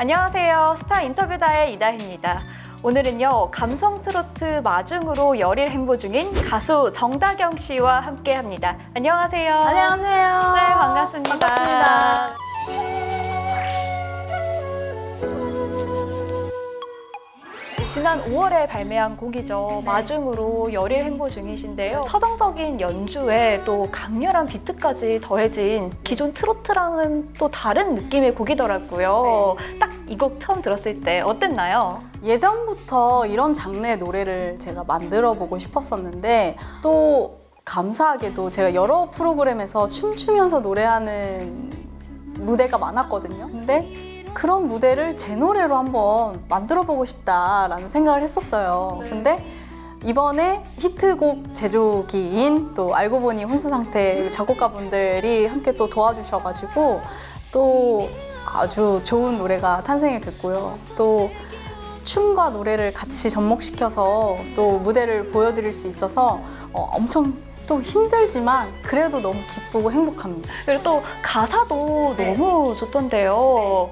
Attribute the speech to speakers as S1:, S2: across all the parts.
S1: 안녕하세요. 스타 인터뷰다의 이다희입니다. 오늘은요, 감성 트로트 마중으로 열일 행보 중인 가수 정다경 씨와 함께 합니다. 안녕하세요.
S2: 안녕하세요.
S1: 네, 반갑습니다.
S2: 반갑습니다.
S1: 지난 5월에 발매한 곡이죠. 마중으로 열일 행보 중이신데요. 서정적인 연주에 또 강렬한 비트까지 더해진 기존 트로트랑은 또 다른 느낌의 곡이더라고요. 딱 이 곡 처음 들었을 때 어땠나요?
S2: 예전부터 이런 장르의 노래를 제가 만들어 보고 싶었었는데 또 감사하게도 제가 여러 프로그램에서 춤추면서 노래하는 무대가 많았거든요. 근데 그런 무대를 제 노래로 한번 만들어 보고 싶다라는 생각을 했었어요. 근데 이번에 히트곡 제조기인 또 알고 보니 훈수 상태 작곡가분들이 함께 또 도와주셔가지고 또 아주 좋은 노래가 탄생이 됐고요. 또 춤과 노래를 같이 접목시켜서 또 무대를 보여드릴 수 있어서 어, 엄청 또 힘들지만 그래도 너무 기쁘고 행복합니다.
S1: 그리고 또 가사도
S2: 네.
S1: 너무 좋던데요.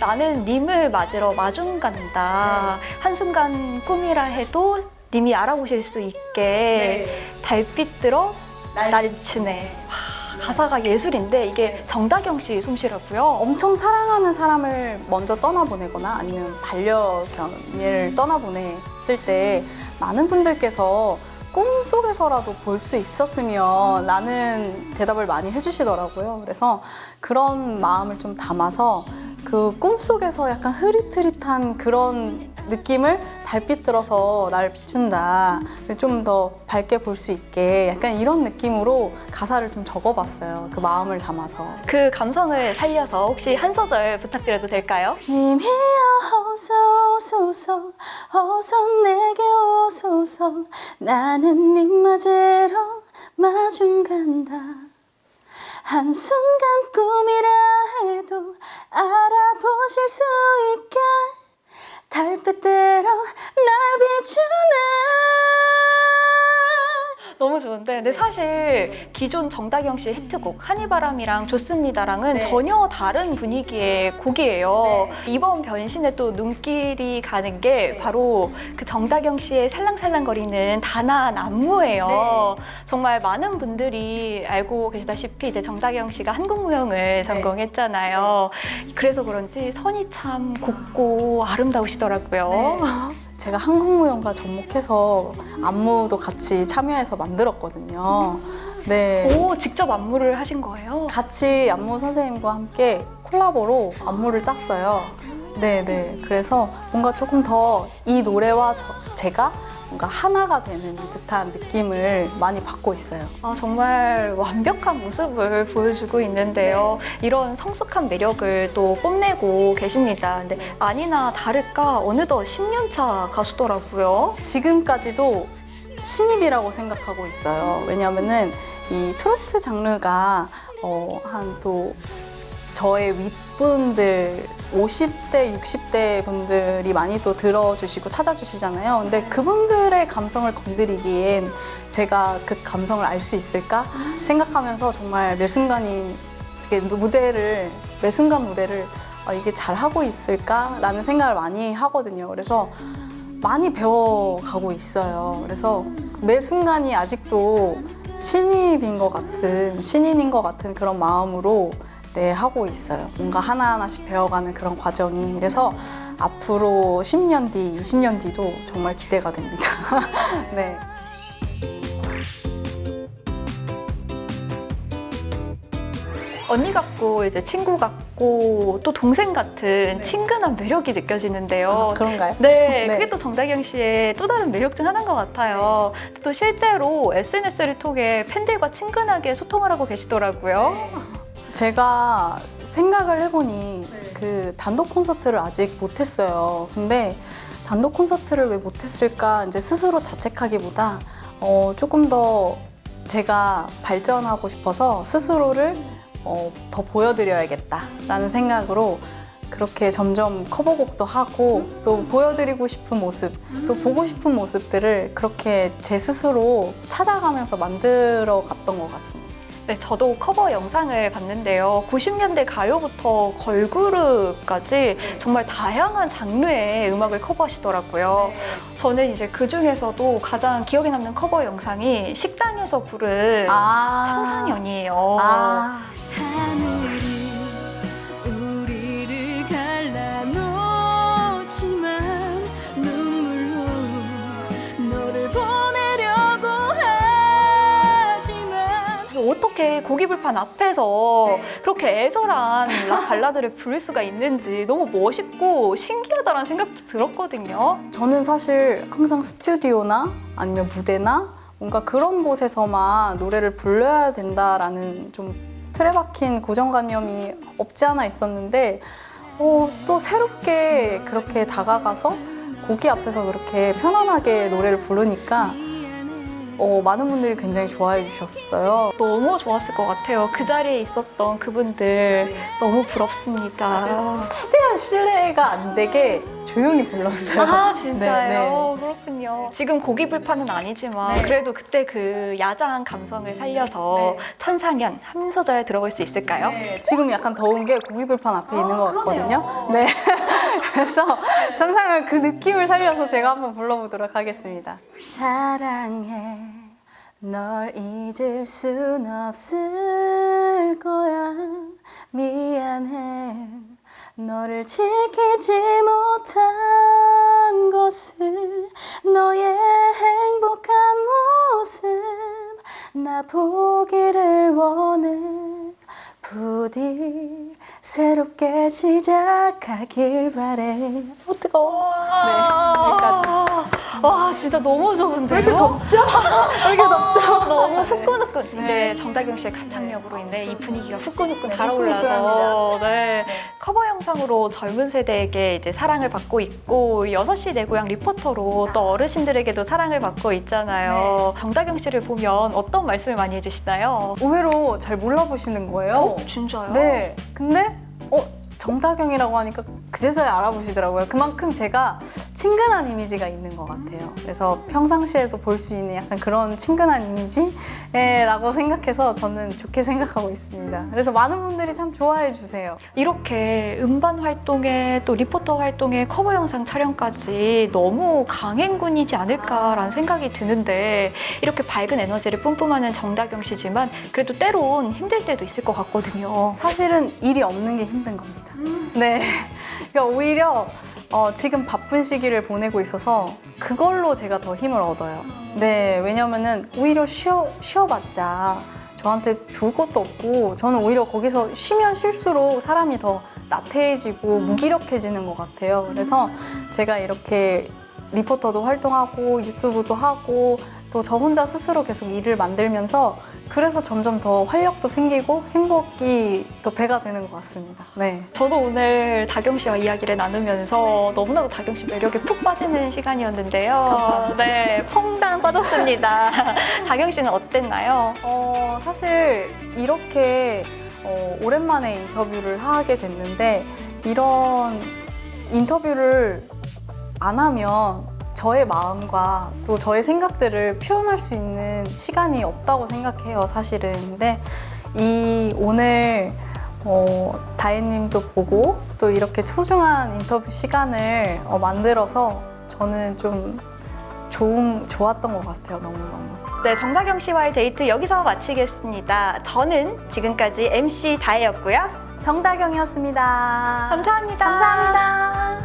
S1: 나는 님을 맞으러 마중 간다. 한순간 꿈이라 해도 님이 알아보실 수 있게 달빛 들어 날. 와, 가사가 예술인데 이게 정다경 씨 솜씨라고요.
S2: 엄청 사랑하는 사람을 먼저 떠나보내거나 아니면 반려견을 떠나보냈을 때 많은 분들께서 꿈 속에서라도 볼 수 있었으면 라는 대답을 많이 해주시더라고요. 그래서 그런 마음을 좀 담아서 그 꿈속에서 약간 흐릿흐릿한 그런 느낌을 달빛 들어서 날 비춘다. 좀 더 밝게 볼 수 있게 약간 이런 느낌으로 가사를 좀 적어봤어요. 그 마음을 담아서.
S1: 그 감성을 살려서 혹시 한 소절 부탁드려도 될까요?
S2: 님이여 어서 오소서 어서 내게 오소서 나는 님 맞으러 마중 간다 한순간 꿈이라 해도
S1: 좋은데 근데 사실 기존 정다경 씨의 히트곡 한이바람이랑 좋습니다랑은
S2: 네.
S1: 전혀 다른 분위기의 곡이에요. 이번 변신에 또 눈길이 가는 게 바로 그 정다경 씨의 살랑살랑거리는 단아한 안무예요. 정말 많은 분들이 알고 계시다시피 이제 정다경 씨가 한국 무용을 전공했잖아요. 그래서 그런지 선이 참 곱고 아름다우시더라고요.
S2: 제가 한국무용과 접목해서 안무도 같이 참여해서 만들었거든요 네.
S1: 오, 직접 안무를 하신 거예요?
S2: 같이 안무 선생님과 함께 콜라보로 안무를 짰어요. 네네. 그래서 뭔가 조금 더 이 노래와 저- 제가 뭔가 하나가 되는 듯한 느낌을 많이 받고 있어요.
S1: 아, 정말 완벽한 모습을 보여주고 있는데요. 이런 성숙한 매력을 또 뽐내고 계십니다. 근데 아니나 다를까 어느덧 10년차 가수더라고요.
S2: 지금까지도 신입이라고 생각하고 있어요. 왜냐면은 이 트로트 장르가 어, 한또 저의 윗분들 50대, 60대 분들이 많이 또 들어주시고 찾아주시잖아요. 근데 그분들의 감성을 건드리기엔 제가 그 감성을 알 수 있을까 생각하면서 정말 매 순간이 되게 무대를 매 순간 무대를 아, 이게 잘 하고 있을까라는 생각을 많이 하거든요. 그래서 많이 배워가고 있어요. 그래서 매 순간이 아직도 신입인 것 같은, 신인인 것 같은 그런 마음으로 네, 하고 있어요. 뭔가 하나하나씩 배워가는 그런 과정이. 그래서 앞으로 10년 뒤, 20년 뒤도 정말 기대가 됩니다. 네.
S1: 언니 같고 이제 친구 같고 또 동생 같은 친근한 매력이 느껴지는데요.
S2: 아, 그런가요?
S1: 네,
S2: 네.
S1: 그게 또 정다경 씨의 또 다른 매력 중 하나인 것 같아요. 또 실제로 SNS를 통해 팬들과 친근하게 소통을 하고 계시더라고요.
S2: 제가 생각을 해보니 그 단독 콘서트를 아직 못했어요. 근데 단독 콘서트를 왜 못했을까 이제 스스로 자책하기보다 어, 조금 더 제가 발전하고 싶어서 스스로를 어, 더 보여드려야겠다라는 생각으로 그렇게 점점 커버곡도 하고 또 보여드리고 싶은 모습 또 보고 싶은 모습들을 그렇게 제 스스로 찾아가면서 만들어 갔던 것 같습니다.
S1: 네, 저도 커버 영상을 봤는데요. 90년대 가요부터 걸그룹까지 정말 다양한 장르의 음악을 커버하시더라고요. 저는 이제 그 중에서도 가장 기억에 남는 커버 영상이 식당에서 부른
S2: 아.
S1: 청소년이에요.
S2: 아.
S1: 어떻게 고기불판 앞에서 그렇게 애절한 락 발라드를 부를 수가 있는지 너무 멋있고 신기하다라는 생각도 들었거든요.
S2: 저는 사실 항상 스튜디오나 아니면 무대나 뭔가 그런 곳에서만 노래를 불러야 된다라는 좀 틀에 박힌 고정관념이 없지 않아 있었는데 어, 또 새롭게 그렇게 다가가서 고기 앞에서 그렇게 편안하게 노래를 부르니까 어, 많은 분들이 굉장히 좋아해 주셨어요.
S1: 너무 좋았을 것 같아요. 그 자리에 있었던 그분들 너무 부럽습니다.
S2: 최대한 신뢰가 안 되게 조용히 불렀어요.
S1: 아 진짜요?
S2: 네, 네.
S1: 그렇군요. 지금 고기 불판은 아니지만
S2: 네.
S1: 그래도 그때 그 야장한 감성을 살려서
S2: 네.
S1: 천상연 한 소절 들어볼 수 있을까요?
S2: 지금 약간 더운 게 고기불판 앞에 있는 것 같거든요. 네. 그래서 전상은 그 느낌을 살려서 제가 한번 불러보도록 하겠습니다. 사랑해. 널 잊을 순 없을 거야. 미안해. 너를 지키지 못한 것을 너의 행복한 모습 나 보기를 원해 부디 새롭게 시작하길 바래 어 뜨거워 네 여기까지
S1: 와 진짜 너무 좋은데요?
S2: 왜 이렇게 덥죠? 왜 이렇게 덥죠?
S1: 너무 후끈후끈.
S2: 네.
S1: 이제 정다경 씨의 가창력으로 인해 이 분위기가 후끈후끈
S2: 네,
S1: 달아올라서
S2: 후끈후끈합니다.
S1: 네. 커버 영상으로 젊은 세대에게 이제 사랑을 받고 있고 6시 내 고향 리포터로 또 어르신들에게도 사랑을 받고 있잖아요.
S2: 네.
S1: 정다경 씨를 보면 어떤 말씀을 많이 해주시나요?
S2: 의외로 잘 몰라보시는 거예요
S1: 진짜요?
S2: 네. 근데 어 정다경이라고 하니까 그제서야 알아보시더라고요. 그만큼 제가 친근한 이미지가 있는 것 같아요. 그래서 평상시에도 볼 수 있는 약간 그런 친근한 이미지라고 생각해서 저는 좋게 생각하고 있습니다. 그래서 많은 분들이 참 좋아해 주세요.
S1: 이렇게 음반 활동에 또 리포터 활동에 커버 영상 촬영까지 너무 강행군이지 않을까라는 생각이 드는데 이렇게 밝은 에너지를 뿜뿜하는 정다경 씨지만 그래도 때론 힘들 때도 있을 것 같거든요.
S2: 사실은 일이 없는 게 힘든 겁니다. 네. 그러니까 오히려 어, 지금 바쁜 시기를 보내고 있어서 그걸로 제가 더 힘을 얻어요. 네. 왜냐면은 오히려 쉬어, 쉬어봤자 저한테 좋을 것도 없고 저는 오히려 거기서 쉬면 쉴수록 사람이 더 나태해지고 무기력해지는 것 같아요. 그래서 제가 이렇게 리포터도 활동하고 유튜브도 하고 또 저 혼자 스스로 계속 일을 만들면서 그래서 점점 더 활력도 생기고 행복이 더 배가 되는 것 같습니다. 네.
S1: 저도 오늘 다경 씨와 이야기를 나누면서 너무나도 다경 씨 매력에 푹 빠지는 시간이었는데요.
S2: 감사합니다.
S1: 네, 퐁당 빠졌습니다. 다경 씨는 어땠나요?
S2: 어, 사실 이렇게 어, 오랜만에 인터뷰를 하게 됐는데 이런 인터뷰를 안 하면 저의 마음과 또 저의 생각들을 표현할 수 있는 시간이 없다고 생각해요, 사실은. 근데 이 오늘 어, 다혜님도 보고 또 이렇게 소중한 인터뷰 시간을 어, 만들어서 저는 좀 좋은, 좋았던 것 같아요, 너무너무.
S1: 네, 정다경 씨와의 데이트 여기서 마치겠습니다. 저는 지금까지 MC 다혜였고요.
S2: 정다경이었습니다.
S1: 감사합니다.
S2: 감사합니다.